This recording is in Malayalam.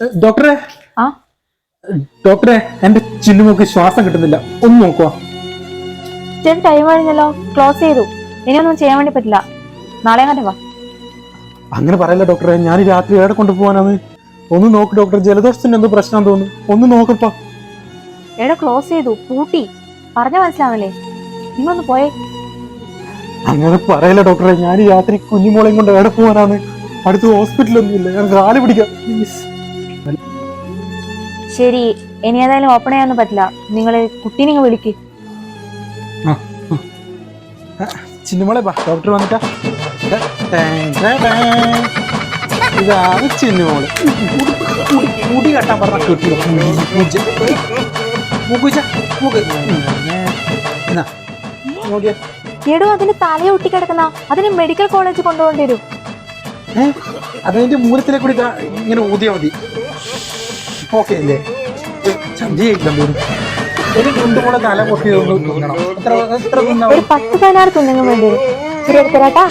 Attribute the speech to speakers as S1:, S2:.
S1: ഡോക്ടറെ?
S2: ആ?
S1: ഡോക്ടറെ എന്റെ ചിന്നുമോക്ക് ശ്വാസം കിട്ടുന്നില്ല. ഒന്ന് നോക്കുക
S2: ചേട്ടൻ ടൈം കഴിഞ്ഞല്ലോ. ക്ലോസ് ചെയ്തു. ഇനിയൊന്നും ചെയ്യാൻ വേണ്ടി പറ്റില്ല. നാളെ അങ്ങനെ വാ.
S1: അങ്ങനെ പറയല്ല ഡോക്ടറെ ഞാൻ ഈ രാത്രി എവിടെ കൊണ്ടുപോകാനാണ് ഒന്ന് നോക്ക് ഡോക്ടർ ജലദോഷത്തിന് എന്തോ പ്രശ്നം തോന്നുന്നു. ഒന്ന് നോക്കപ്പാ.
S2: എവിടെ ക്ലോസ് ചെയ്തു. പൂട്ടി. പറഞ്ഞ മനസ്സിലാവില്ലേ? നിങ്ങളൊന്ന് പോയേ.
S1: അങ്ങനെ പറയല്ല ഡോക്ടറെ ഞാൻ ഈ രാത്രി കുഞ്ഞുമോളെയും കൊണ്ട് എവിടെ പോകാനാണ് അടുത്ത് ഹോസ്പിറ്റലൊന്നും ഇല്ല ഞാൻ കാൽ പിടിക്കാം. പ്ലീസ്
S2: ശരി ഇനി ഏതായാലും ഓപ്പൺ ചെയ്യാൻ പറ്റില്ല. നിങ്ങൾ കുട്ടീനെ വിളിക്ക്.
S1: ചിന്നുമോളെ ബാ ഡോക്ടർ വന്നിട്ടാ. ഇതാണ് ചിന്നുമോൾ. മുടി- കെട്ടാൻ പറഞ്ഞ കിട്ടില്ല മൂക്കുച്ച മൂക്ക് നോക്കിയേ.
S2: എടോ അതിന് തലയെ ഒട്ടിക്കിടക്കുന്ന അതിന് മെഡിക്കൽ കോളേജ് കൊണ്ടുപോകേണ്ടി വരും.
S1: അതിന്റെ മൂലത്തിലെ കൂടി ഇങ്ങനെ ഊതിയാ മതി. ഓക്കെ ചന്തി കഴിക്കണം ഒരു കൊണ്ടുപോണ തല പൊട്ടി തിന്നണം എത്ര എത്ര തിന്നാവും
S2: ഒരു പത്ത് പതിനാറ് തുന്നെങ്കിലും വേണ്ടി ശരി എടുത്തരാട്ടാ.